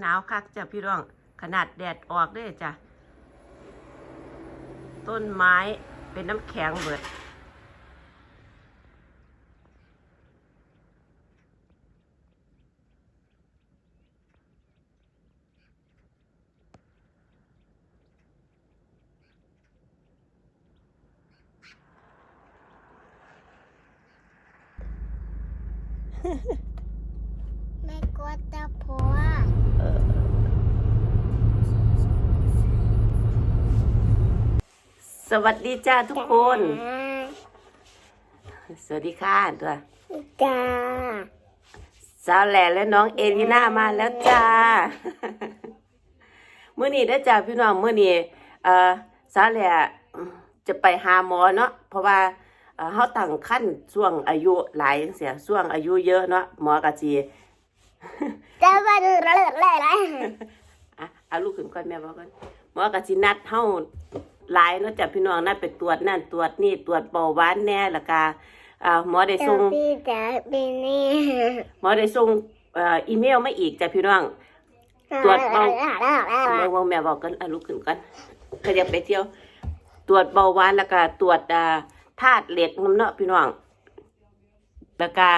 หนาวคักจ้ะพี่น้อง ขนาดแดดออกด้วยจ้ะ ต้นไม้เป็นน้ำแข็งเบิด ไม่กลัวตะพัว สวัสดีจ้าทุกคน สวัสดีค่ะตัวจ้าสาวแหล่และน้องเอลิน่ามาแล้วจ้าเมื่อนี้ได้อจ้าพี่น้องเมื่อนี้เอ่อสาวแหล่จะไปหาหมอเนาะเพราะว่าเอ่อเฮาตั้งขั้นช่วงอายุหลายจังเสียช่วงอายุเยอะเนาะหมอกะจีจะมาดูระเบิดเลยนะอะเอาลูกขึ้นก่อนแม่บอกก่อนหมอกะสินัดเฮา หลายเนาะจ้ะพี่น้องนัดไปตรวจนั่นตรวจนี่ตรวจเบาหวานแน่แล้วก็อ่าหมอได้ส่งพี่จะเป็นนี่หมอได้ส่งเอ่ออีเมลมาอีกจ้ะพี่น้อง ตรวจเบาเมื่อวงแม่บอกกันอะลุกขึ้นกันขยับไปเที่ยว ตรวจเบาหวานแล้วก็ตรวจอ่าธาตุเหล็กน้ำเนาะพี่น้องแล้วก็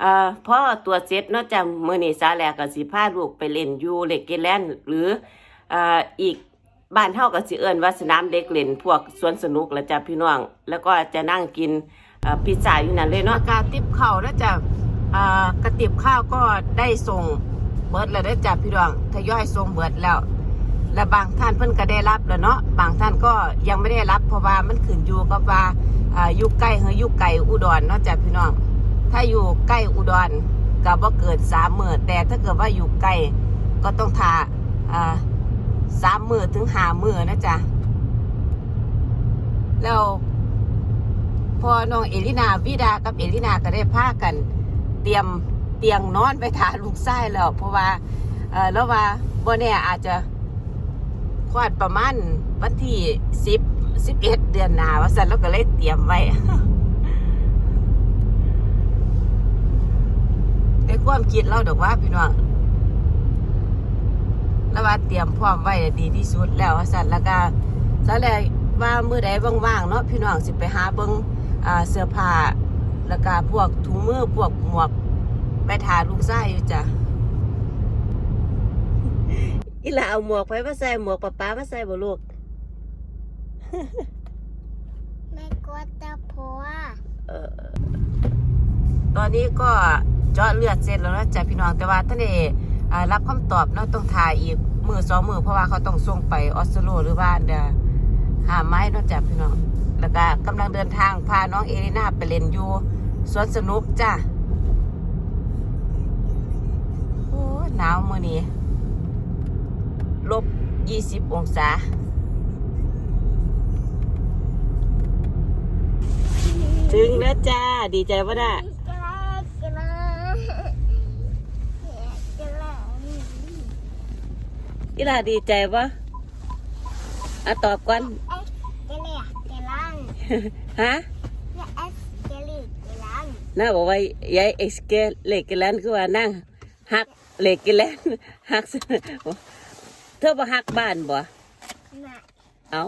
เอ่อพอตรวจเสร็จเนาะจ้ะมื้อนี้ซาแลก็สิพาลูกไปเล่นอยู่เหล็กเกแลนด์หรือเอ่ออีก บ้านเฮาก็สิเอิ้นว่าสนามเด็กเล่นพวกสวนสนุกละจ้ะพี่น้อง แล้วก็จะนั่งกินพิซซ่าอยู่นั่นเลยเนาะกาติบข้าวแล้วจ้ะกระติบข้าวก็ได้ส่งเบิดแล้วเด้จ้ะพี่น้องทยอยส่งเบิดแล้ว และบางท่านเพิ่นก็ได้รับแล้วเนาะบางท่านก็ยังไม่ได้รับเพราะว่ามันขึ้นอยู่กับว่าอยู่ใกล้หรืออยู่ไกลอุดรเนาะจ้ะพี่น้อง ถ้าอยู่ใกล้อุดรก็บ่เกิดสามมื้อแต่ถ้าเกิดว่าอยู่ไกลก็ต้องทาอ่า สามมือถึงห้ามือนะจ๊ะ แล้วพอน้องเอลินาวิดากับเอลินาก็ได้พากัน เตรียมเตียงนอนไปทาลูกไส้แล้ว เพราะว่าเออแล้วว่าบ่แน่อาจจะคลอดประมาณวันที่สิบสิบเอ็ดเดือนหนาว่าสันเราก็เลยเตรียมไว้ในความคิดเราดอกว่าพี่น้อง ว่าเตรียมพร้อมไว้ดีที่สุดแล้วว่าสันแล้วก็ตอนแรกว่ามือใดว่างๆเนาะพี่น้องสิไปหาเบิ้งเสื้อผ้าแล้วก็พวกถุงมือพวกหมวกไปทาลูกไส้อยู่จ้ะอีหลาเอาหมวกไปมาใส่หมวกป้าป้ามาใส่บ่ลูกไม่กลัวตะพัวเอตอนนี้ก็เจาะเลือดเสร็จแล้วนะจ๊ะพี่น้องแต่ว่าท่านเออ่า รับคำตอบเนาะต้องถ่ายอีกมือสองมือเพราะว่าเขาต้องส่งไปออสโลหรือว่าเดอหาไม้นาะจ๊ะพี่น้องแล้วก็กำลังเดินทางพาน้องเอลิน่าไปเล่นอยู่สวนสนุกจ้ะโอ้หนาวมื้อนี้ลบยี่สิบองศาถึงแล้วจ้า ดีใจปะน่ะจะไล่จะไล่จะไล่ อีหลาดีใจปะอะตอบก่อนเอ๊ะจะเลียจะลังฮะจะเอ๊ะจะลีจะลังน้าบอกว่ายายเอ็กซ์เกเหล็กกิแลนคือว่านั่งหักเหล็กกิแลนหักเธอบ่หักบ้านบ่น่ะเอา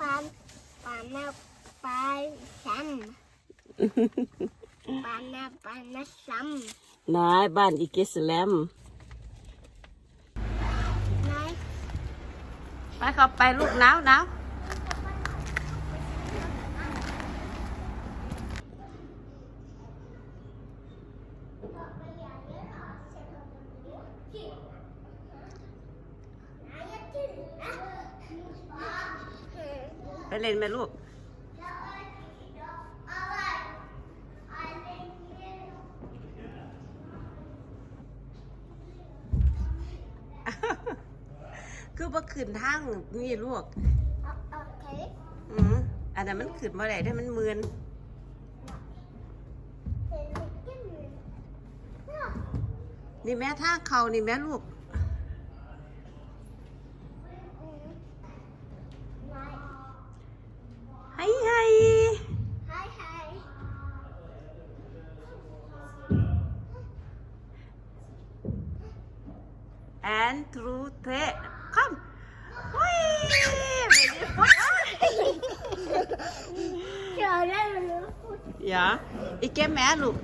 ปานปานน่ะปานซ้ำปานน่ะปานน่ะซ้ำนายบ้านอีเกสแลม นาย ไป เขาไปลูกหนาวหนาวไปเล่นไหมลูก คือบ่ขึ้นทางนี่ลูกโอเคอืมอันนั้นมันขึ้นมาได้ได้มันมืนนี่แม่ทางเขานี่แม่ลูกให้ให้ Hi, hi. อ and through three come อุ้ย เดี๋ยวได้เลย อย่าอีกแกแม่ลูก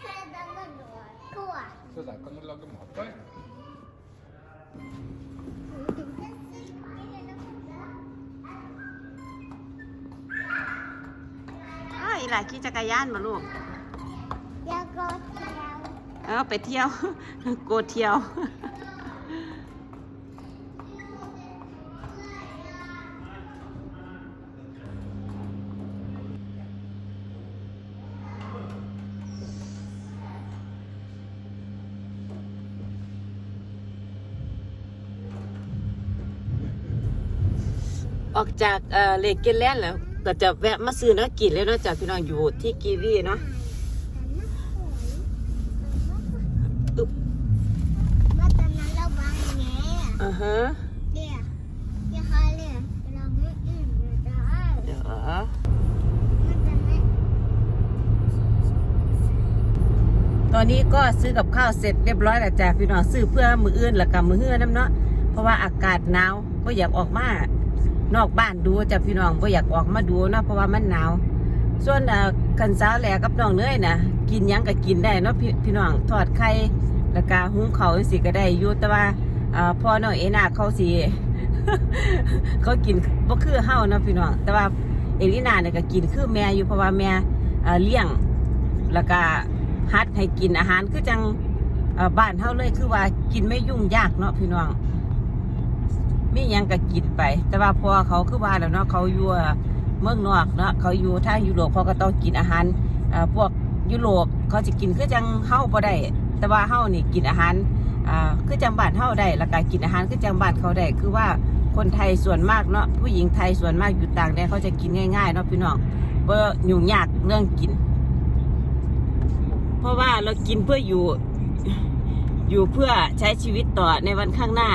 แค่ดังก็หนูกลัว Så der kan du lage mat på. ja. อ้าวอีหลาขี่จักรยานมาลูกแล้วก็เที่ยวเออไปเที่ยว โกเที่ยว ออกจากเอ่อเลกเกนแลนด์แล้ว ก็จะแวะมาซื้อเนาะกินเลยเนาะจากพี่น้องอยู่ที่กีวีเนาะอึบเมื่อตอนนั้นเราวางแง่อ่าฮะเดี๋ยวเดี๋ยวเขาเรียกเราไม่อื่นเลยได้เดี๋ยวเมื่อตอนนั้นตอนนี้ก็ซื้อกับข้าวเสร็จเรียบร้อยแล้วจ้ะพี่น้องซื้อเพื่อมืออื่นแล้วกับมือเฮือน้ำเนาะเพราะว่าอากาศหนาวก็อยากออกมา นอกบ้านดูจ้ะพี่น้องก็อยากออกมาดูเนาะเพราะว่ามันหนาว ส่วนเอ่อคันสาวแหลกับน้องเนยนะกินยังก็กินได้เนาะพี่พี่น้องทอดไข่แล้วก็หุงข้าวจังซี่ก็ได้อยู่แต่ว่าเอ่อพ่อน้องเอนาเขาสิเขากินบ่คือเฮาเนาะพี่น้องแต่ว่าเอลินาเนี่ยก็กินคือแม่อยู่เพราะว่าแม่เลี้ยงแล้วก็ฮัดให้กินอาหารคือจังบ้านเฮาเลยคือว่ากินไม่ยุ่งยากเนาะพี่น้อง มียังก็กินไป แต่ว่าพอเขาคือว่าแล้วเนาะเขาอยู่เมืองนอกเนาะเขาอยู่ทางยุโรปเขาก็ต้องกินอาหารพวกยุโรปเขาจะกินคือจังเฮาบ่ได้แต่ว่าเฮานี่กินอาหารคือจังบ้านเฮาได้แล้วก็กินอาหารคือจังบ้านเขาได้คือว่าคนไทยส่วนมากเนาะผู้หญิงไทยส่วนมากอยู่ต่างแดนเขาจะกินง่ายๆเนาะพี่น้องบ่ยุ่งยากเรื่องกิน เพราะว่าเรากินเพื่ออยู่อยู่เพื่อใช้ชีวิตต่อในวันข้างหน้า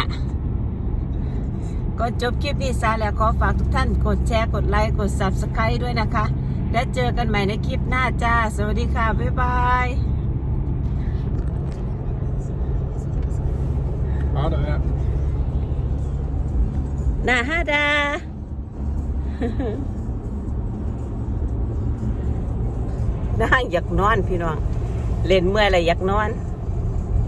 ก็จบคลิปนี้ซะแล้วขอฝากทุกท่านกดแชร์กดไลค์กด subscribe ด้วยนะคะ และเจอกันใหม่ในคลิปหน้าจ้า สวัสดีค่ะ บ๊ายบาย Ha det. หน้าห้าดา น่าอยากนอนพี่น้อง เล่นเมื่อยอะไรอยากนอน